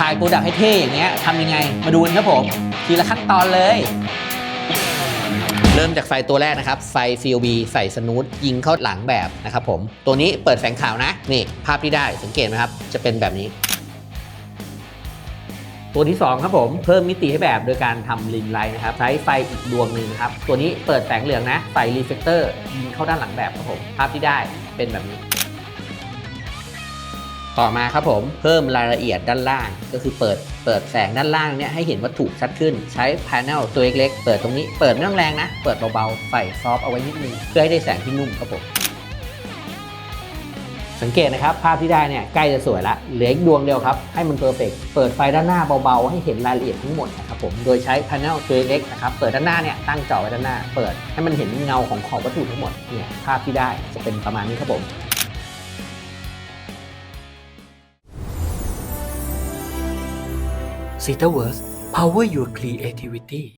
ถ่ายโปรดักต์ให้เท่อย่างเงี้ยทำยังไง มาดูกันครับผม ทีละขั้นตอนเลย เริ่มจากไฟตัวแรกนะครับ ไฟ COB ใส่สนูตยิงเข้าหลังแบบนะครับผม ตัวนี้เปิดแสงขาวนะ นี่ภาพที่ได้สังเกตไหมครับ จะเป็นแบบนี้ ตัวที่ 2 ครับผม เพิ่มมิติให้แบบโดยการทำลินไลท์นะครับ ใช้ไฟอีกดวงหนึ่งนะครับ ตัวนี้เปิดแสงเหลืองนะไฟรีเฟกเตอร์ยิงเข้าด้านหลังแบบครับผม ภาพที่ได้เป็นแบบนี้ ต่อมาครับผมเพิ่มรายละเอียดด้านล่าง ก็คือเปิดเปิดแสงด้านล่างเนี่ยให้เห็นวัตถุชัดขึ้น ใช้ panel ตัวเล็กๆเปิดตรงนี้เปิดไม่ต้องแรงนะ เปิดเบาๆใส่ซอฟต์เอาไว้นิดนึงเพื่อให้ได้แสงที่นุ่มครับผมสังเกตนะครับ ภาพที่ได้เนี่ยใกล้จะสวยละเหลืออีกดวงเดียวครับ ให้มันเพอร์เฟกเปิดไฟด้านหน้าเบาๆ ให้เห็นรายละเอียดทั้งหมดนะครับผมโดยใช้ panel ตัวเล็กนะครับเปิดด้านหน้าเนี่ยตั้งจอไว้ด้านหน้า เปิดให้มันเห็นเงาของขอบวัตถุทั้งหมดเนี่ยภาพที่ได้จะเป็นประมาณนี้ครับผม Cetaverse Power Your Creativity